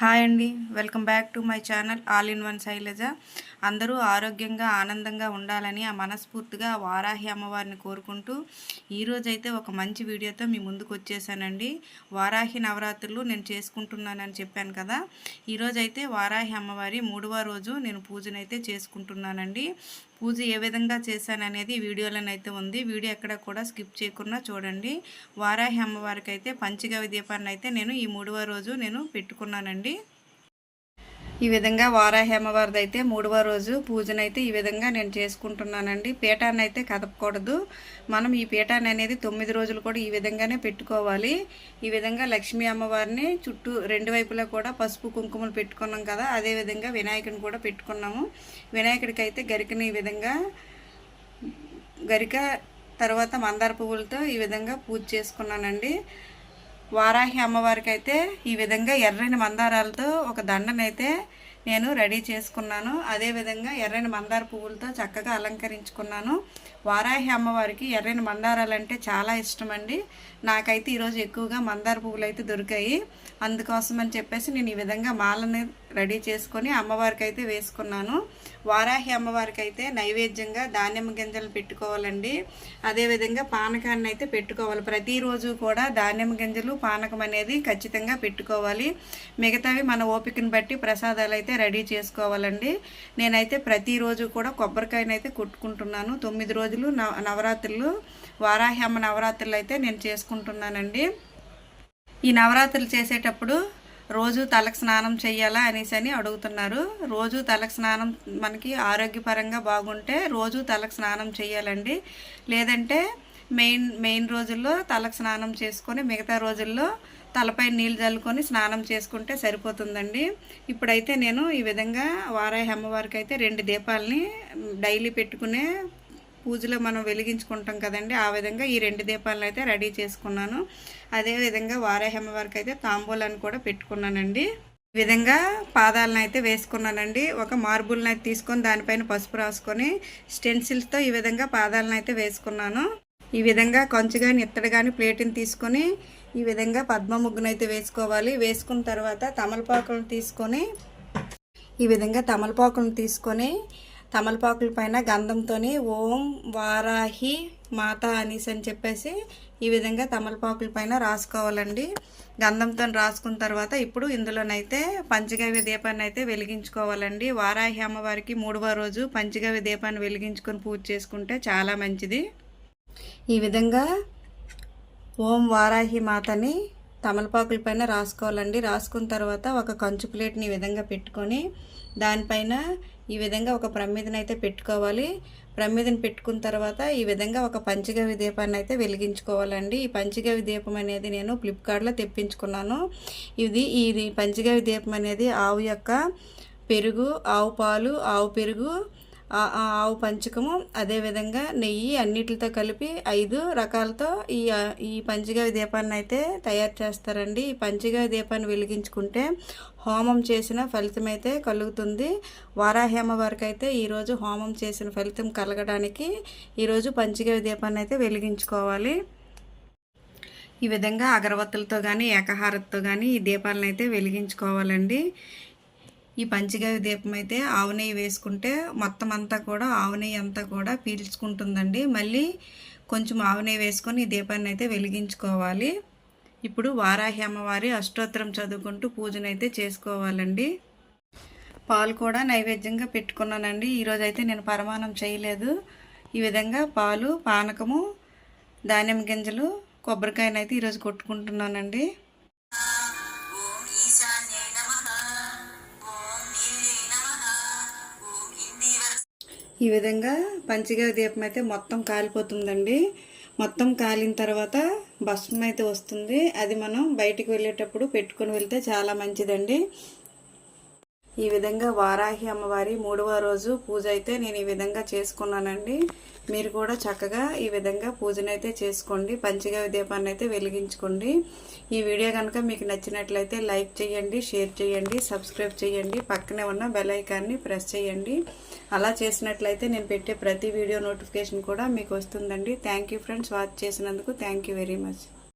Hi అండి. Welcome back to my channel all in one Shailaja. అందరూ ఆరోగ్యంగా ఆనందంగా ఉండాలని ఆ మనస్ఫూర్తిగా వారాహి అమ్మవారిని కోరుకుంటూ ఈరోజైతే ఒక మంచి వీడియోతో మీ ముందుకు వచ్చేసానండి. వారాహి నవరాత్రులు నేను చేసుకుంటున్నానని చెప్పాను కదా. ఈరోజైతే వారాహి అమ్మవారి మూడవ రోజు నేను పూజనైతే చేసుకుంటున్నానండి. పూజ ఏ విధంగా చేశాననేది వీడియోలోనైతే ఉంది. వీడియో ఎక్కడ కూడా స్కిప్ చేయకుండా చూడండి. వారాహి అమ్మవారికి అయితే పంచగవి దీపాన్ని అయితే నేను ఈ మూడవ రోజు నేను పెట్టుకున్నానండి. ఈ విధంగా వారాహి అమ్మవారిది అయితే మూడవ రోజు పూజనైతే ఈ విధంగా నేను చేసుకుంటున్నానండి. పీఠాన్ని అయితే కదపకూడదు. మనం ఈ పీఠాన్ని అనేది తొమ్మిది రోజులు కూడా ఈ విధంగానే పెట్టుకోవాలి. ఈ విధంగా లక్ష్మీ అమ్మవారిని చుట్టూ రెండు వైపులా కూడా పసుపు కుంకుమలు పెట్టుకున్నాం కదా అదే విధంగా వినాయకుని కూడా పెట్టుకున్నాము. వినాయకుడికి అయితే గరికని ఈ విధంగా గరిక తర్వాత మందార పువ్వులతో ఈ విధంగా పూజ చేసుకున్నానండి. వారాహి అమ్మవారికి అయితే ఈ విధంగా ఎర్రని మందారాలతో ఒక దండనైతే నేను రెడీ చేసుకున్నాను. అదేవిధంగా ఎర్రని మందార పువ్వులతో చక్కగా అలంకరించుకున్నాను. వారాహి అమ్మవారికి ఎర్రని మందారాలు అంటే చాలా ఇష్టం అండి నాకైతే ఈరోజు ఎక్కువగా మందార పువ్వులు అయితే దొరికాయి. అందుకోసం అని చెప్పేసి నేను ఈ విధంగా మాలని రెడీ చేసుకొని అమ్మవారికి అయితే వేసుకున్నాను. వారాహి అమ్మవారికి అయితే నైవేద్యంగా ధాన్యం గింజలు పెట్టుకోవాలండి. అదేవిధంగా పానకాన్ని అయితే పెట్టుకోవాలి. ప్రతిరోజు కూడా ధాన్యం గింజలు పానకం అనేది ఖచ్చితంగా పెట్టుకోవాలి. మిగతావి మన ఓపికను బట్టి ప్రసాదాలు అయితే రెడీ చేసుకోవాలండి. నేనైతే ప్రతిరోజు కూడా కొబ్బరికాయనైతే కొట్టుకుంటున్నాను. తొమ్మిది రోజులు నవరాత్రులు వారాహి అమ్మ నవరాత్రులు అయితే నేను చేసుకుంటున్నానండి. ఈ నవరాత్రులు చేసేటప్పుడు రోజు తలకు స్నానం చేయాలా అనేసి అని అడుగుతున్నారు. రోజు తలకు స్నానం మనకి ఆరోగ్యపరంగా బాగుంటే రోజు తలకు స్నానం చేయాలండి లేదంటే మెయిన్ మెయిన్ రోజుల్లో తలకు స్నానం చేసుకొని మిగతా రోజుల్లో తలపై నీళ్ళు చల్లుకొని స్నానం చేసుకుంటే సరిపోతుందండి. ఇప్పుడైతే నేను ఈ విధంగా వారాయి అమ్మవారికి అయితే రెండు దీపాలని డైలీ పెట్టుకునే పూజలో మనం వెలిగించుకుంటాం కదండి ఆ విధంగా ఈ రెండు దీపాలను అయితే రెడీ చేసుకున్నాను. అదేవిధంగా వారాహమ్మ వరకు అయితే తాంబూలాన్ని కూడా పెట్టుకున్నానండి. ఈ విధంగా పాదాలను అయితే వేసుకున్నానండి. ఒక మార్బుల్ని అయితే తీసుకొని దానిపైన పసుపు రాసుకొని స్టెన్సిల్స్తో ఈ విధంగా పాదాలను అయితే వేసుకున్నాను. ఈ విధంగా కొంచెం కానీ ఇత్తడి కానీ ప్లేట్ని తీసుకొని ఈ విధంగా పద్మ ముగ్గునైతే వేసుకోవాలి. వేసుకున్న తర్వాత తమలపాకులను తీసుకొని ఈ విధంగా తమలపాకులను తీసుకొని తమలపాకుల పైన గంధంతో ఓం వారాహి మాత అనేసి అని చెప్పేసి ఈ విధంగా తమలపాకుల పైన రాసుకోవాలండి. గంధంతో రాసుకున్న తర్వాత ఇప్పుడు ఇందులోనైతే పంచగవ్య దీపాన్ని అయితే వెలిగించుకోవాలండి. వారాహి అమ్మవారికి మూడవ రోజు పంచగవ్య దీపాన్ని వెలిగించుకొని పూజ చేసుకుంటే చాలా మంచిది. ఈ విధంగా ఓం వారాహి మాతని తమలపాకుల పైన రాసుకోవాలండి. రాసుకున్న తర్వాత ఒక కంచు ప్లేట్ని ఈ విధంగా పెట్టుకొని దానిపైన ఈ విధంగా ఒక ప్రమిదని అయితే పెట్టుకోవాలి. ప్రమిదని పెట్టుకున్న తర్వాత ఈ విధంగా ఒక పంచగవి దీపాన్ని అయితే వెలిగించుకోవాలండి. ఈ పంచగవి దీపం అనేది నేను ఫ్లిప్కార్ట్లో తెప్పించుకున్నాను. ఇది ఇది పంచగవి దీపం అనేది ఆవు యొక్క పెరుగు ఆవు పాలు ఆవు పెరుగు ఆవు పంచకము అదేవిధంగా నెయ్యి అన్నిటితో కలిపి ఐదు రకాలతో ఈ ఈ పంచగవి దీపాన్ని అయితే తయారు చేస్తారండి. ఈ పంచగవి దీపాన్ని వెలిగించుకుంటే హోమం చేసిన ఫలితం అయితే కలుగుతుంది. వారాహేమ వారికి అయితే ఈరోజు హోమం చేసిన ఫలితం కలగడానికి ఈరోజు పంచగవి దీపాన్ని అయితే వెలిగించుకోవాలి. ఈ విధంగా అగరబత్తులతో కానీ ఏకహారతతో కానీ ఈ దీపాలను అయితే వెలిగించుకోవాలండి. ఈ పంచగవి దీపం అయితే ఆవు నెయ్యి వేసుకుంటే మొత్తం అంతా కూడా ఆవు నెయ్యి అంతా కూడా పీల్చుకుంటుందండి. మళ్ళీ కొంచెం ఆవు నెయ్యి వేసుకొని ఈ దీపాన్ని అయితే వెలిగించుకోవాలి. ఇప్పుడు వారాహి అమ్మవారి అష్టోత్తరం చదువుకుంటూ పూజనైతే చేసుకోవాలండి. పాలు కూడా నైవేద్యంగా పెట్టుకున్నానండి. ఈరోజు అయితే నేను పరమాణం చేయలేదు. ఈ విధంగా పాలు పానకము ధాన్యం గింజలు కొబ్బరికాయనైతే ఈరోజు కొట్టుకుంటున్నానండి. ఈ విధంగా పంచగా దీపం అయితే మొత్తం కాలిపోతుందండి. మొత్తం కాలిన తర్వాత భస్మం అయితే వస్తుంది. అది మనం బయటికి వెళ్ళేటప్పుడు పెట్టుకొని వెళ్తే చాలా మంచిదండి. ఈ విధంగా వారాహి అమ్మవారి మూడవ రోజు పూజ అయితే నేను ఈ విధంగా చేసుకున్నానండి. మీరు కూడా చక్కగా ఈ విధంగా పూజనైతే చేసుకోండి. పంచగా దీపాన్ని అయితే వెలిగించుకోండి. ఈ వీడియో కనుక మీకు నచ్చినట్లయితే లైక్ చేయండి షేర్ చేయండి సబ్స్క్రైబ్ చేయండి పక్కనే ఉన్న బెల్ ఐకాన్ని ప్రెస్ చేయండి. అలా చేసినట్లయితే నేను పెట్టే ప్రతి వీడియో నోటిఫికేషన్ కూడా మీకు వస్తుందండి. థ్యాంక్ ఫ్రెండ్స్ వాచ్ చేసినందుకు థ్యాంక్ వెరీ మచ్.